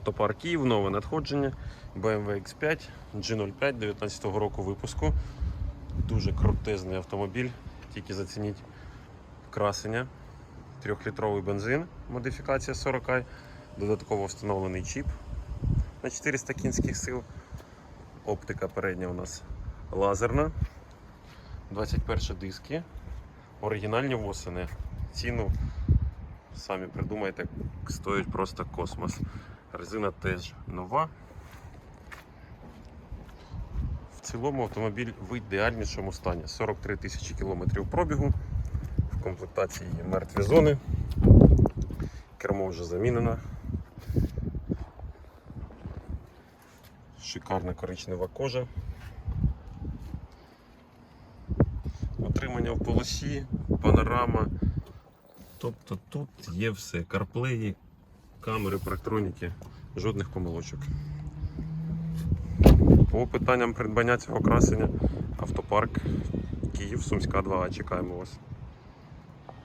Автопарк Київ, нове надходження, BMW X5, G05 19 року випуску. Дуже крутезний автомобіль, тільки зацініть красення. Трьохлітровий бензин, модифікація 40 додатково встановлений чіп на 400 кінських сил. Оптика передня у нас лазерна. 21 диски. Оригінальні восени. Ціну самі придумайте, стоїть просто космос. Резина теж нова. В цілому автомобіль в ідеальнішому стані. 43 тисячі кілометрів пробігу. В комплектації є мертві зони. Кермо вже замінено. Шикарна коричнева кожа. Утримання в полосі, панорама. Тобто тут є все. Карплеї, камери, парктроніки, жодних помилочок. По питанням придбання цього красення автопарк Київ, Сумська 2. Чекаємо вас.